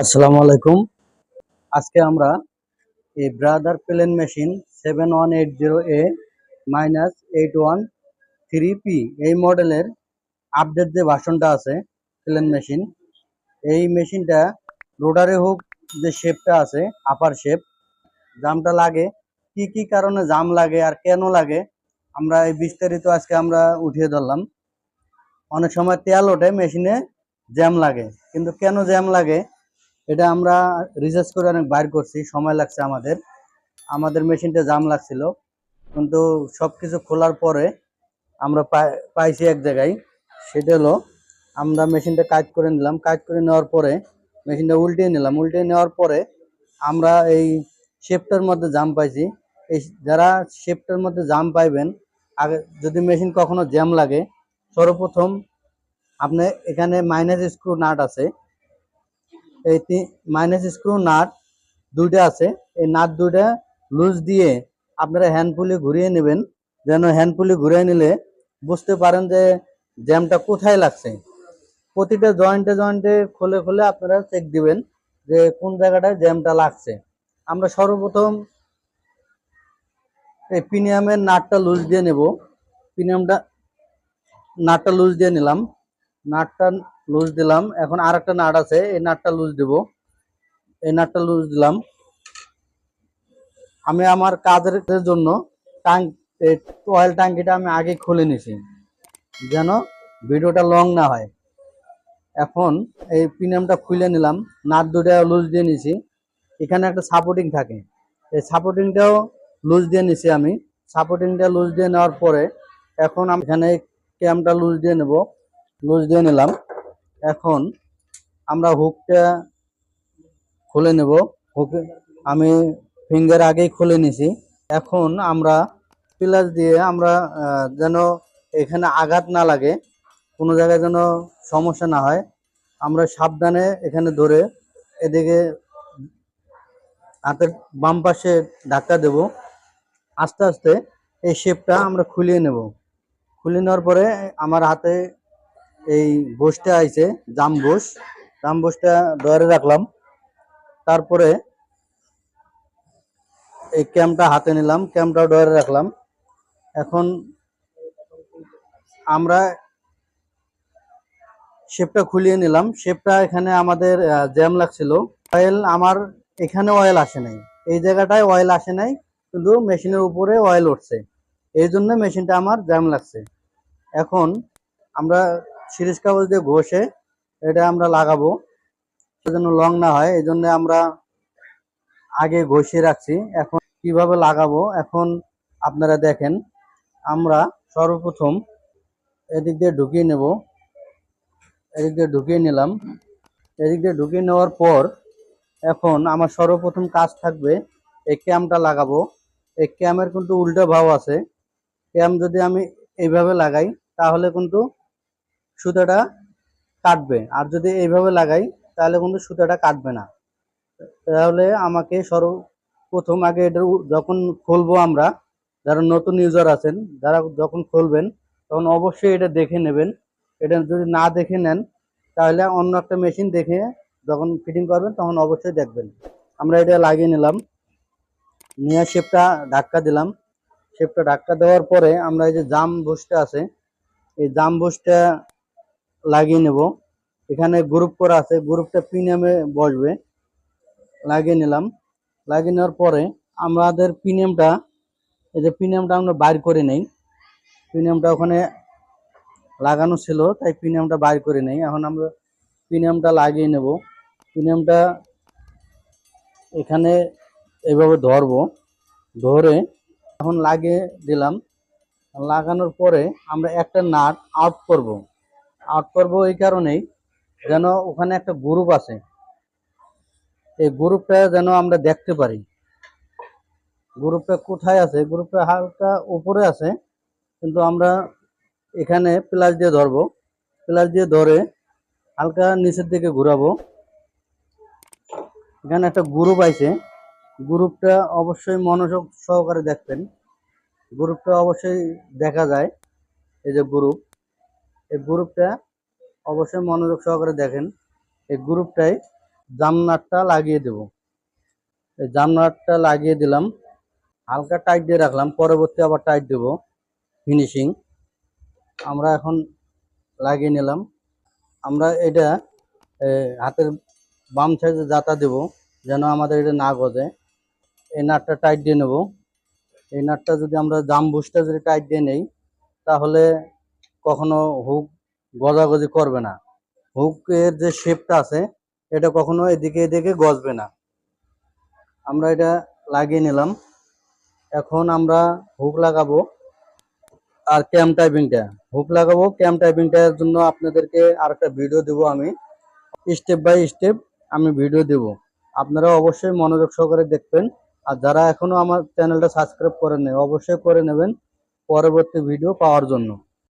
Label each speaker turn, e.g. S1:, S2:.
S1: আসসালামু আলাইকুম। আজকে আমরা এই Brother plain machine seven one eight zero A minus eight one three P এই মডেলের আপডেট যে ভার্সনটা আছে প্লেন মেশিন এই মেশিনটা রোডারে হোক যে শেপটা আছে আপার শেপ জামটা লাগে, কি কি কারণে জাম লাগে আর কেন লাগে, আমরা এই বিস্তারিত আজকে আমরা উঠিয়ে ধরলাম। অনেক সময় তেল ওঠে মেশিনে জ্যাম লাগে, কিন্তু কেন জ্যাম লাগে? এটা আমরা রিসার্চ করে অনেক বাইর করছি, সময় লাগছে আমাদের। আমাদের মেশিনটা জাম লাগছিল। কিন্তু সব কিছু খোলার পরে আমরা পাই- পাইছি এক জায়গায়। সেটা হলো, আমরা মেশিনটা কাজ করে নিলাম। কাজ করে নেওয়ার পরে মেশিনটা উল্টিয়ে নিলাম। উল্টিয়ে নেওয়ার পরে আমরা এই শেপটার মধ্যে জাম পাইছি। এই যারা শেপটার মধ্যে জাম পাইবেন, আগে যদি মেশিন কখনো জ্যাম লাগে, সর্বপ্রথম আপনি এখানে মাইনাস স্ক্রু নাট আছে। এই মাইনাস স্ক্রু নাট দুইটা আছে। এই নাট দুইটা লুজ দিয়ে আপনারা হ্যান্ডপুলি ঘুরিয়ে নেবেন, যেন হ্যান্ডপুলি ঘুরিয়ে নিলে বুঝতে পারেন যে জ্যামটা কোথায় লাগছে। প্রতিটা জয়েন্টে জয়েন্টে খুলে খুলে আপনারা চেক দিবেন যে কোন জায়গাটায় জ্যামটা লাগছে। আমরা সর্বপ্রথম এই প্রিমিয়ামের নাটটা লুজ দিয়ে নেব। প্রিমিয়ামটা নাটটা লুজ দিয়ে নিলাম। নাটটা লুজ দিলাম। এখন আর একটা নাট আছে, এই নাটটা লুজ দিব। এই নাটটা লুজ দিলাম। আমি আমার কাজের জন্য ট্যাঙ্ক অয়েল ট্যাঙ্কিটা আমি আগে খুলে নিছি, যেন ভিডিওটা লং না হয়। এখন এই প্রিমিয়ামটা খুলে নিলাম, নাট দুটা লুজ দিয়ে নিছি। এখানে একটা সাপোর্টিং থাকে। এই সাপোর্টিংটাও লুজ দিয়ে নিছি আমি। সাপোর্টিংটা লুজ দিয়ে নেওয়ার পরে এখন আমি এখানে ক্যামটা লুজ দিয়ে নেব। লুজ দিয়ে নিলাম। এখন আমরা হুকটা খুলে নেব। হুকে আমি ফিঙ্গার আগেই খুলে নিছি। এখন আমরা প্লাস দিয়ে আমরা যেন এখানে আঘাত না লাগে, কোনো জায়গায় যেন সমস্যা না হয়, আমরা সাবধানে এখানে ধরে এদিকে হাতের বাম পাশে ধাক্কা দেব। আস্তে আস্তে এই শেপটা আমরা খুলিয়ে নেব। খুলে নেওয়ার পরে আমার হাতে এই বসটা আইছে, জাম বস। জাম বসটা ধরে রাখলাম। তারপরে এই ক্যামটা হাতে নিলাম ক্যামটা ডয়ারে রাখলাম। এখন আমরা শেপটা খুলিয়ে নিলাম। শেপটা এখানে আমাদের জ্যাম লাগছিল। অয়েল আমার এখানে অয়েল আসে নাই। এই জায়গাটায় অয়েল আসে নাই কিন্তু মেশিনের উপরে অয়েল উঠছে। এই জন্য মেশিনটা আমার জ্যাম লাগছে। এখন আমরা সিরিজ কাগজ দিয়ে ঘষে এটা আমরা লাগাবো। যেন লং না হয় এই জন্য আমরা আগে ঘষিয়ে রাখছি। এখন কীভাবে লাগাবো, এখন আপনারা দেখেন, আমরা সর্বপ্রথম এদিক দিয়ে ঢুকিয়ে নেব। এদিক দিয়ে ঢুকিয়ে নিলাম। এদিক দিয়ে ঢুকিয়ে নেওয়ার পর এখন আমার সর্বপ্রথম কাজ থাকবে, এই ক্যামটা লাগাবো। এই ক্যামের কিন্তু উল্টো ভাব আছে। ক্যাম যদি আমি এইভাবে লাগাই, তাহলে কিন্তু সুতাটা কাটবে। আর যদি এইভাবে লাগাই, তাহলে কিন্তু সুতাটা কাটবে না। তাহলে আমাকে সর্বপ্রথম আগে এটা যখন খুলবো আমরা, যারা নতুন ইউজার আছেন, যারা যখন খুলবেন, তখন অবশ্যই এটা দেখে নেবেন। এটা যদি না দেখে নেন, তাহলে অন্য একটা মেশিন দেখে যখন ফিটিং করবেন, তখন অবশ্যই দেখবেন। আমরা এটা লাগিয়ে নিলাম। নিয়ে শেপটা ধাক্কা দিলাম। শেপটা ধাক্কা দেওয়ার পরে আমরা এই যে জাম বুশটা আছে, এই জাম বুশটা লাগিয়ে নেব। এখানে গ্রুপ করা আছে গ্রুপটা প্রিমিয়ামে বসবে। লাগিয়ে নিলাম। লাগিয়ে নেওয়ার পরে আমাদের প্রিমিয়ামটা এই যে প্রিমিয়ামটা আমরা বাইর করে নেই। প্রিমিয়ামটা ওখানে লাগানো ছিল, তাই প্রিমিয়ামটা বাইর করে নেই। এখন আমরা প্রিমিয়ামটা লাগিয়ে নেব। প্রিমিয়ামটা এখানে এভাবে ধরবো। ধরে এখন লাগিয়ে দিলাম। লাগানোর পরে আমরা একটা নাট আউট করব। আউট করব এই কারণেই যেন ওখানে একটা গ্রুপ আছে। এই গ্রুপটা যেন আমরা দেখতে পারি। গ্রুপটা কোথায় আছে? গ্রুপটা হালকা উপরে আছে, কিন্তু আমরা এখানে প্লাস দিয়ে ধরবো। প্লাস দিয়ে ধরে হালকা নিচের দিকে ঘুরাবো। এখানে একটা গ্রুপ আছে গ্রুপটা অবশ্যই মনোযোগ সহকারে দেখবেন। গ্রুপটা অবশ্যই দেখা যায়। এই যে গ্রুপ এই গ্রুপটা অবশ্যই মনোযোগ সহকারে দেখেন। এই গ্রুপটাই জামনাটটা লাগিয়ে দেব। এই জামনাটটা লাগিয়ে দিলাম। হালকা টাইট দিয়ে রাখলাম। পরবর্তী আবার টাইট দেব। ফিনিশিং আমরা এখন লাগিয়ে নিলাম। আমরা এটা হাতের বাম সাইডে জাতা দেব যেন আমাদের এটা না গজে। এই নাটটা টাইট দিয়ে নেব। এই নাটটা যদি আমরা জাম বুশটা যদি টাইট দিয়ে নেই, তাহলে কখনো হুক গজাগজি করবে না। হুকের যে শেপটা আছে, এটা কখনো এদিকে এদিকে গজবে না। আমরা এটা লাগিয়ে নিলাম। এখন আমরা হুক লাগাবো আর ক্যাম টাইপিংটা হুক লাগাবো ক্যাম টাইপিংটার জন্য আপনাদেরকে আর একটা ভিডিও দেবো আমি। স্টেপ বাই স্টেপ আমি ভিডিও দেব। আপনারা অবশ্যই মনোযোগ সহকারে দেখবেন। আর যারা এখনও আমার চ্যানেলটা সাবস্ক্রাইব করেন নাই অবশ্যই করে নেবেন। পরবর্তী ভিডিও পাওয়ার জন্য।